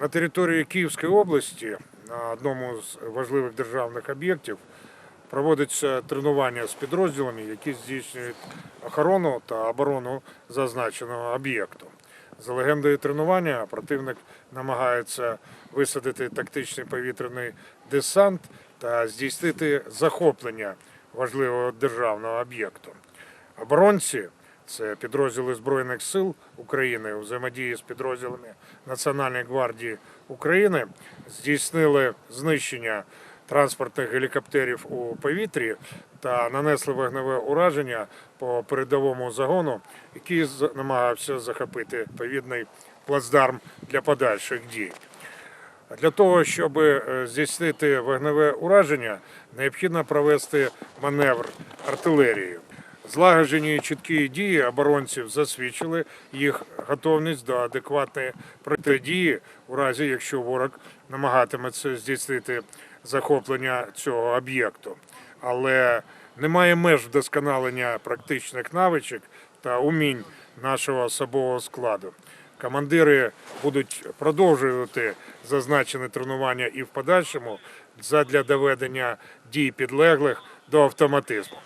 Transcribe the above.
На території Київської області на одному з важливих державних об'єктів проводиться тренування з підрозділами, які здійснюють охорону та оборону зазначеного об'єкту. За легендою тренування противник намагається висадити тактичний повітряний десант та здійснити захоплення важливого державного об'єкту. Оборонці це підрозділи Збройних сил України у взаємодії з підрозділами Національної гвардії України здійснили знищення транспортних гелікоптерів у повітрі та нанесли вогневе ураження по передовому загону, який намагався захопити відповідний плацдарм для подальших дій. Для того, щоб е, здійснити вогневе ураження, необхідно провести маневр артилерії. Злагоджені чіткі дії оборонців засвідчили їх готовність до адекватної протидії у разі, якщо ворог намагатиметься здійснити захоплення цього об'єкту. Але немає меж вдосконалення практичних навичок та умінь нашого особового складу. Командири будуть продовжувати зазначене тренування і в подальшому задля доведення дій підлеглих до автоматизму.